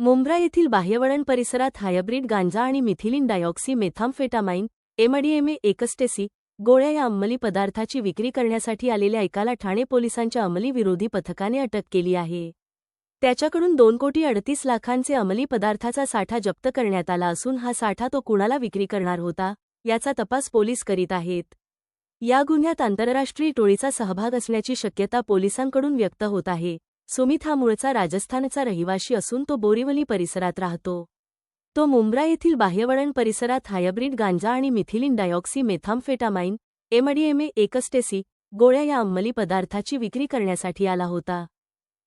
मुंब्रा येथील बाह्यवळण परिसरात हायब्रिड गांजा आणि methylene dioxy methamphetamine MDMA ecstasy गोळ्या या अंमली पदार्थाची विक्री करण्यासाठी आलेल्या एकाला ठाणे पोलिसांच्या अंमली विरोधी पथकाने अटक केली आहे. त्याच्याकडून दोन कोटी अडतीस लाखांचे अंमली पदार्थाचा साठा जप्त करण्यात आला असून हा साठा तो कुणाला विक्री करणार होता याचा तपास पोलीस करीत आहेत. या गुन्ह्यात आंतरराष्ट्रीय टोळीचा सहभाग असण्याची शक्यता पोलिसांकडून व्यक्त होत आहे. सुमित हा मूळचा राजस्थानचा रहिवाशी असून तो बोरिवली परिसरात राहतो. तो मुंब्रा येथील बाह्यवळण परिसरात हायब्रिड गांजा आणि methylene dioxy methamphetamine MDMA ecstasy गोळ्या या अंमली पदार्थाची विक्री करण्यासाठी आला होता.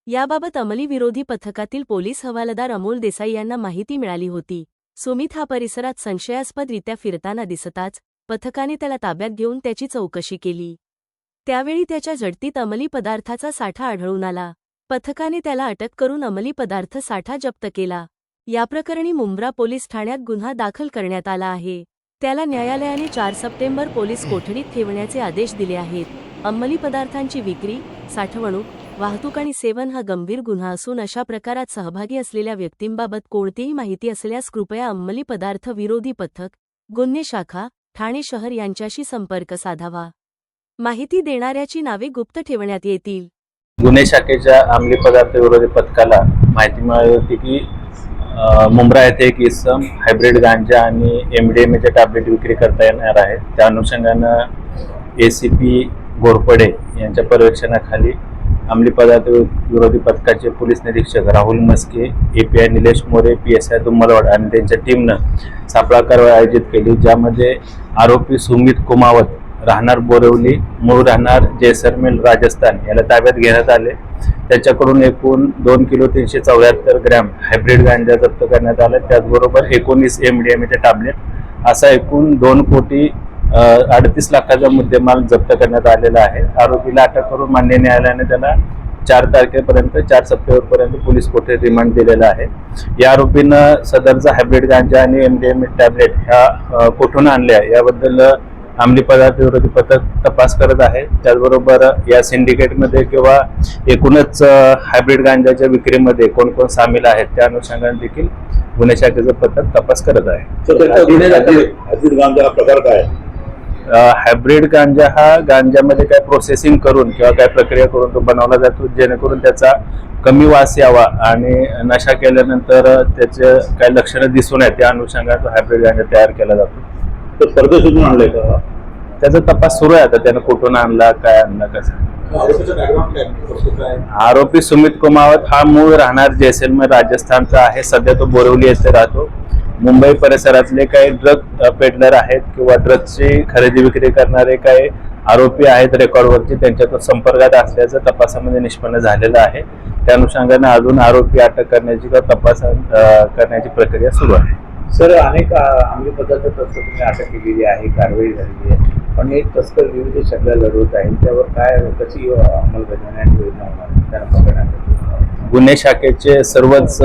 याबाबत अंमली विरोधी पथकातील पोलीस हवालदार अमोल देसाई यांना माहिती मिळाली होती. सुमित हा परिसरात संशयास्पदरित्या फिरताना दिसताच पथकाने त्याला ताब्यात घेऊन त्याची चौकशी केली. त्यावेळी त्याच्या झडतीत अंमली पदार्थाचा साठा आढळून आला. पथकाने त्याला अटक करून अंमली पदार्थ साठा जप्त केला. याप्रकरणी मुंब्रा पोलीस ठाण्यात गुन्हा दाखल करण्यात आला आहे. त्याला न्यायालयाने चार सप्टेंबर पोलीस कोठडीत ठेवण्याचे आदेश दिले आहेत. अंमली पदार्थांची विक्री साठवणूक वाहतूक आणि सेवन हा गंभीर गुन्हा असून अशा प्रकारात सहभागी असलेल्या व्यक्तींबाबत कोणतीही माहिती असल्यास कृपया अंमली पदार्थ विरोधी पथक गुन्हे शाखा ठाणे शहर यांच्याशी संपर्क साधावा. माहिती देणाऱ्याची नावे गुप्त ठेवण्यात येतील. गुन्हे शाखेच्या अंमली पदार्थ विरोधी पथकाला माहिती मिळाली होती की मुंब्रा येथे एक इसम हायब्रिड गांजा आणि एमडीएमएच्या टॅबलेट विक्री करता येणार आहेत. त्या अनुषंगानं ए सी पी घोरपडे यांच्या पर्यवेक्षणाखाली अंमली पदार्थ विरोधी पथकाचे पोलीस निरीक्षक Rahul Maske A P I Nilesh More P S I Dummalwad आणि त्यांच्या टीमनं सापळा कारवाई आयोजित केली. ज्यामध्ये आरोपी सुमित कुमावत राहणार बोरवली मूळ राहणार जैसलमेर राजस्थान याला ताब्यात घेण्यात आले. त्याच्याकडून एकूण दोन किलो तीनशे चौऱ्याहत्तर ग्रॅम हायब्रिड गांजा जप्त करण्यात आला. त्याचबरोबर एकोणीस एम डी एम एमचे टॅबलेट असा एकूण दोन कोटी अडतीस लाखाचा मुद्देमाल जप्त करण्यात आलेला आहे. आरोपीला अटक करून मान्य न्यायालयाने त्याला चार तारखेपर्यंत चार सप्टेंबरपर्यंत पोलीस कोठे रिमांड दिलेला आहे. या आरोपीनं सदरचा हायब्रिड गांजा आणि एम डी एम टॅबलेट ह्या कोठून कुठून आणल्या? याबद्दल अंमली पदार्थ विरोधी पथक तपास करत आहे. त्याचबरोबर या सिंडिकेटमध्ये किंवा एकूणच हायब्रिड गांजाच्या विक्रीमध्ये कोण कोण सामील आहेत त्या अनुषंगाने देखील गुन्हे शाखेचं पथक तपास करत आहे. हा प्रकार काय? हायब्रिड गांजा हा गांजामध्ये काय प्रोसेसिंग करून किंवा काय प्रक्रिया करून तो बनवला जातो जेणेकरून त्याचा कमी वास यावा आणि नशा केल्यानंतर त्याचे काय लक्षणं दिसून येत त्या अनुषंगाने तो हायब्रिड गांजा तयार केला जातो. तो परदेशातून आणलाय का? त्याचा तपास सुरू आहे आता. त्यानं कुठून आणला काय आणला कसं आरोपी सुमित कुमावत हा मूळ राहणार जैसलमेर राजस्थानचा आहे. सध्या तो बोरिवली येथे राहतो. मुंबई परिसरातले काही ड्रग पेडलर आहेत किंवा ड्रग्सची खरेदी विक्री करणारे काही आरोपी आहेत रेकॉर्डवरचे त्यांच्या तो संपर्कात असल्याचं तपासामध्ये निष्पन्न झालेलं आहे. त्या अनुषंगाने अजून आरोपी अटक करण्याची किंवा तपास करण्याची प्रक्रिया सुरू आहे. सर अनेक अ, अंमली पदार्थ तस्कर तुम्ही अटक केलेली आहे कारवाई झालेली आहे. पण हे तस्कर विविध शब्द लढवत आहे. त्यावर काय कशी अ, अंमलबजावणी योजना होणार? त्यांना गुन्हे शाखेचे सर्वच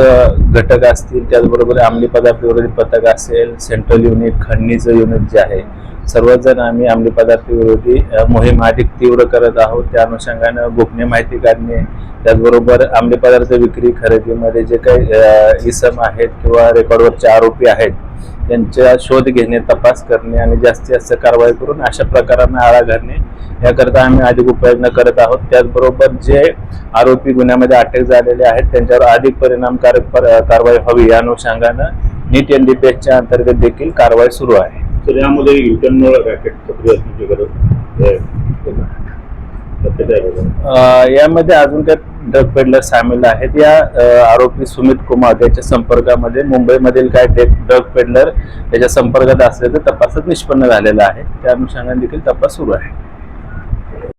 घटक असतील. त्याचबरोबर अंमली पदार्थ विरोधी पथक असेल सेंट्रल युनिट खंडणीचं युनिट जे आहे सर्वजण आम्ही अंमली पदार्थ विरोधी मोहीम अधिक तीव्र करत आहोत. त्या अनुषंगानं गोपनीय माहिती काढणे त्याचबरोबर अंमली पदार्थ विक्री खरेदीमध्ये जे काही इसम आहेत किंवा रेकॉर्डवरचे आरोपी आहेत त्यांचा शोध घेणे तपास करणे आणि जास्तीत जास्त कारवाई करून अशा प्रकारांना आळा घालणे याकरता आम्ही अधिक उपाययोजना करत आहोत. त्याचबरोबर जे आरोपी गुन्ह्यामध्ये अटक झालेले आहेत त्यांच्यावर अधिक परिणामकारक पर- कारवाई व्हावी या अनुषंगानं नीट एन डी पी एसच्या अंतर्गत देखील कारवाई सुरू आहे. तर यामध्ये युटनमुळे रॅकेट सक्रिय असण्याची गरज यामध्ये अजून काही ड्रग पेडलर सामील आहेत. या आरोपी सुमित कुमार याच्या संपर्कामध्ये मुंबईमधील काय ड्रग पेडलर याच्या संपर्कात असल्याचं तपासात निष्पन्न झालेलं आहे. त्या अनुषंगाने देखील तपास सुरू आहे.